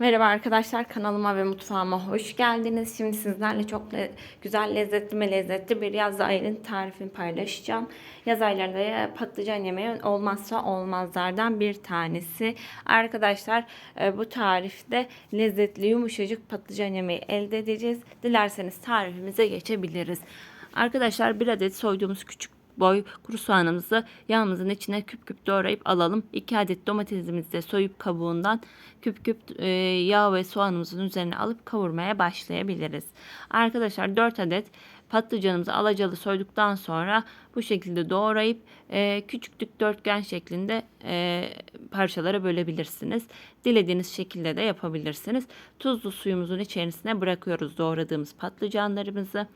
Merhaba arkadaşlar kanalıma ve mutfağıma hoş geldiniz. Şimdi sizlerle çok le- güzel lezzetli mi lezzetli bir yaz ayının tarifini paylaşacağım. Yaz aylarında ya patlıcan yemeği olmazsa olmazlardan bir tanesi. Arkadaşlar e, bu tarifte lezzetli yumuşacık patlıcan yemeği elde edeceğiz. Dilerseniz tarifimize geçebiliriz. Arkadaşlar bir adet soyduğumuz küçük boy kuru soğanımızı yağımızın içine küp küp doğrayıp alalım. 2 adet domatesimizi de soyup kabuğundan küp küp e, yağ ve soğanımızın üzerine alıp kavurmaya başlayabiliriz. Arkadaşlar 4 adet patlıcanımızı alacalı soyduktan sonra bu şekilde doğrayıp e, küçük dikdörtgen şeklinde e, parçalara bölebilirsiniz. Dilediğiniz şekilde de yapabilirsiniz. Tuzlu suyumuzun içerisine bırakıyoruz doğradığımız patlıcanlarımızı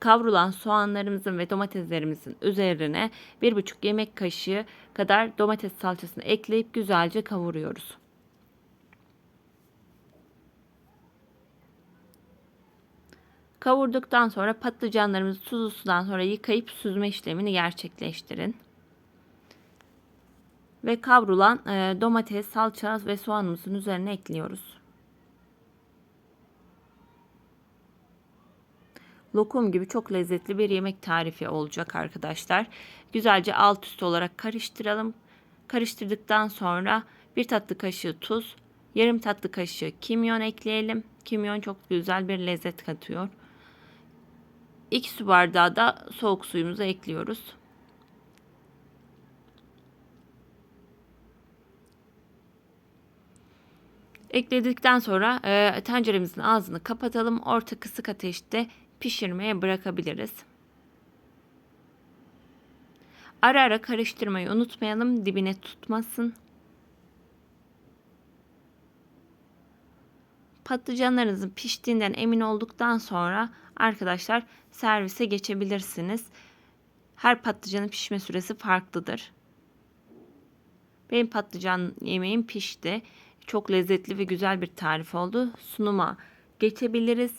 kavrulan soğanlarımızın ve domateslerimizin üzerine 1,5 yemek kaşığı kadar domates salçasını ekleyip güzelce kavuruyoruz. Kavurduktan sonra patlıcanlarımızı tuzlu sudan sonra yıkayıp süzme işlemini gerçekleştirin. Ve kavrulan e, domates, salça ve soğanımızın üzerine ekliyoruz. Lokum gibi çok lezzetli bir yemek tarifi olacak arkadaşlar. Güzelce alt üst olarak karıştıralım. Karıştırdıktan sonra bir tatlı kaşığı tuz, yarım tatlı kaşığı kimyon ekleyelim. Kimyon çok güzel bir lezzet katıyor. 2 su bardağı da soğuk suyumuzu ekliyoruz. Ekledikten sonra e, tenceremizin ağzını kapatalım. Orta kısık ateşte pişirmeye bırakabiliriz. Ara ara karıştırmayı unutmayalım dibine tutmasın. Patlıcanlarınızın piştiğinden emin olduktan sonra arkadaşlar servise geçebilirsiniz. Her patlıcanın pişme süresi farklıdır. Benim patlıcan yemeğim pişti. Çok lezzetli ve güzel bir tarif oldu. Sunuma geçebiliriz.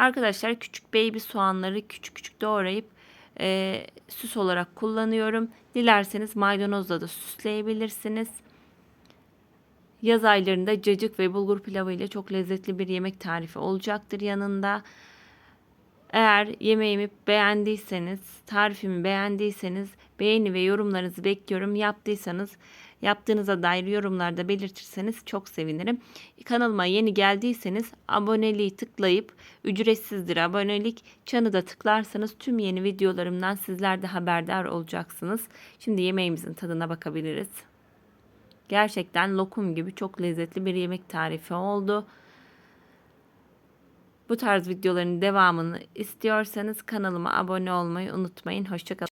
Arkadaşlar küçük baby soğanları küçük küçük doğrayıp e, süs olarak kullanıyorum. Dilerseniz maydanozla da süsleyebilirsiniz. Yaz aylarında cacık ve bulgur pilavı ile çok lezzetli bir yemek tarifi olacaktır yanında. Eğer yemeğimi beğendiyseniz, tarifimi beğendiyseniz beğeni ve yorumlarınızı bekliyorum. Yaptıysanız yaptığınıza dair yorumlarda belirtirseniz çok sevinirim. Kanalıma yeni geldiyseniz aboneliği tıklayıp ücretsizdir abonelik çanı da tıklarsanız tüm yeni videolarımdan sizler de haberdar olacaksınız. Şimdi yemeğimizin tadına bakabiliriz. Gerçekten lokum gibi çok lezzetli bir yemek tarifi oldu. Bu tarz videoların devamını istiyorsanız kanalıma abone olmayı unutmayın. Hoşçakalın.